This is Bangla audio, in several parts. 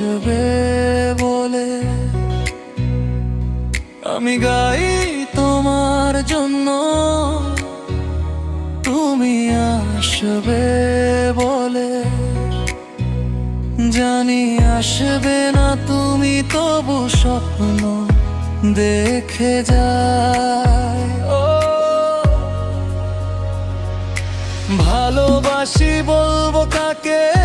আসবে বলে, আমি গাই তোমার জন্য। তুমি আসবে বলে, জানি আসবে না তুমি তবু স্বপ্ন দেখে যায়। ও, ভালোবাসি বলব কাকে?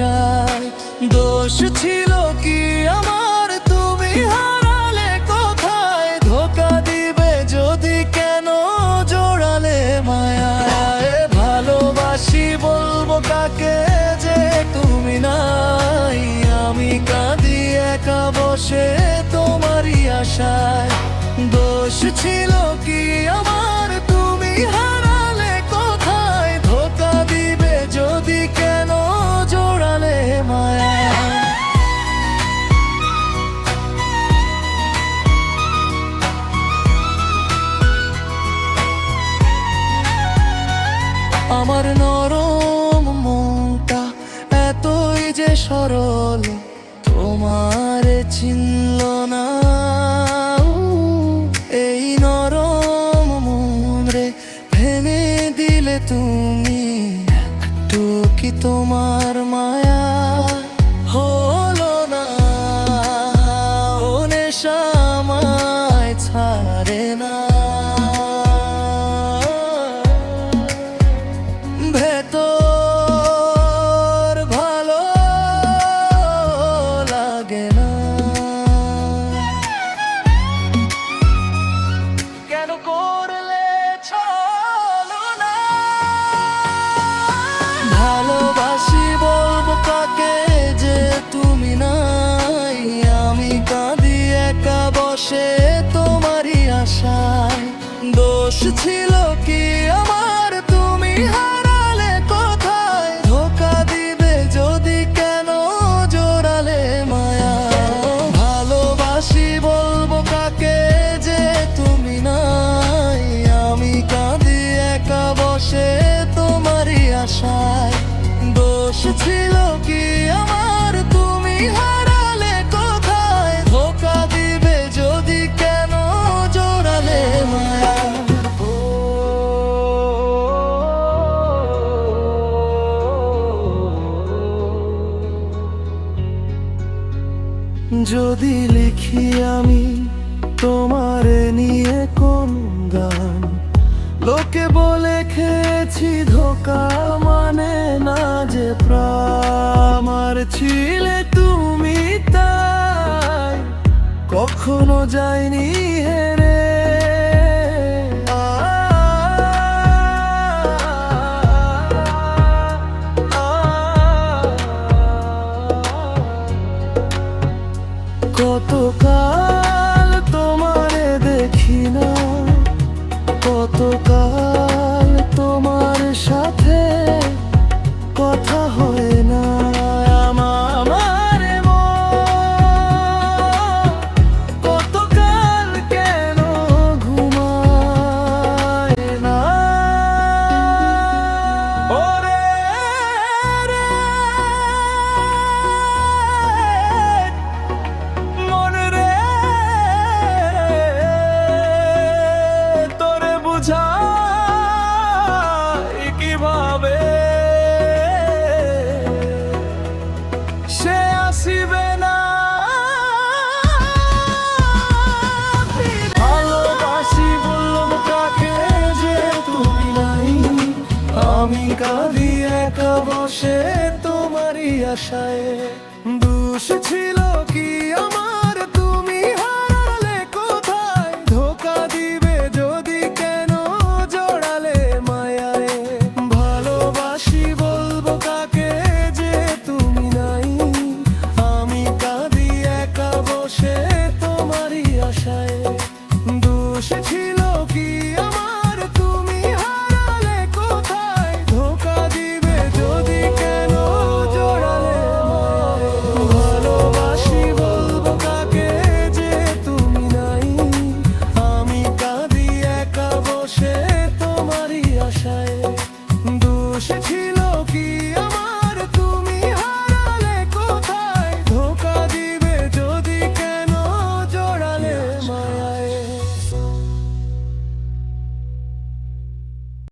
আশায় দোষ ছিল কি আমার? তুমি হারালে কোথায়? ধোকা দিবে যদি কেন? জোড়ালে মায়ায়। ভালোবাসি বলব কাকে যে তুমি নাই। আমি কাঁদি একা বসে তোমারই আশায়। দোষ ছিল আমার নরম মনটা এতই যে সরল তোমার চিনল ভালোবাসি বলব যে তুমি নাই। আমি কাঁদি একা তোমারই আশায়। দোষ ছিল কি আমার? ছিল কি আমার? তুমি হারালে কোথায়? ধোকা দিবে যদি কেন? জোড়ালে মায়া। যদি লিখি আমি তোমারে নিয়ে কোন গান? লোকে বলে খেয়েছি ধোকা মানে না যে প্রামার ছিলে তুমি তাই। কখনো যাইনি হেরে বুঝাই কীভাবে? সে আসিবে না। ভালোবাসি বললাম কাকে যে তুমি নাই। আমি কাঁদি একা বসে তোমারই আশায়। দুষ ছিল কি আমার?